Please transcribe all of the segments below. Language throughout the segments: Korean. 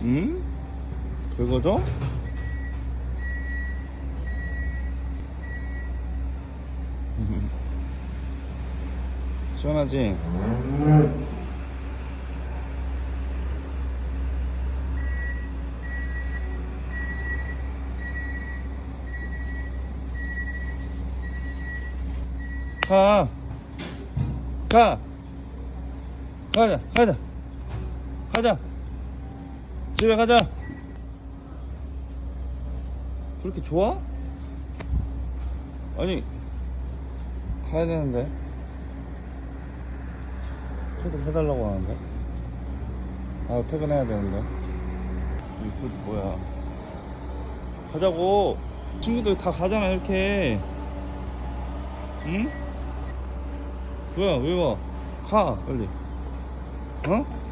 응? 그거죠? 시원하지? 가! 가! 가자, 가자! 가자! 집에 가자! 그렇게 좋아? 아니, 가야 되는데. 퇴근 해달라고 하는데. 아, 퇴근해야 되는데. 이거 뭐야. 가자고! 친구들 다 가잖아, 이렇게. 응? 뭐야, 왜 와? 가, 빨리. 어?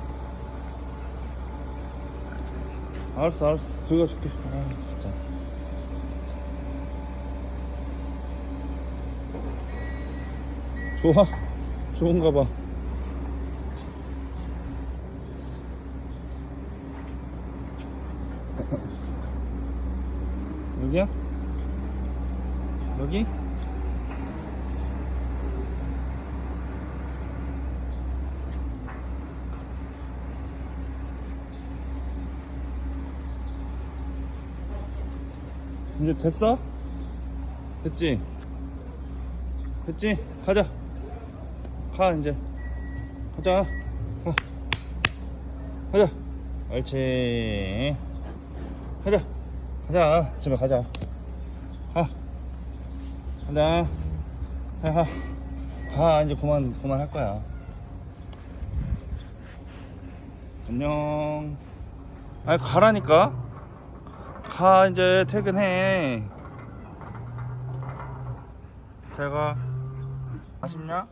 알았어, 알았어. 긁어줄게. 아, 진짜. 좋아? 좋은가 봐. 여기야? 여기? 이제 됐어? 됐지? 됐지? 가자. 가 이제. 가자. 어. 가자. 옳지. 가자. 가자. 집에 가자. 가. 가자. 자, 가. 가 이제 그만 그만 할 거야. 안녕. 아니 가라니까. 가 이제 퇴근해. 제가 아쉽냐?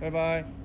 바이바이.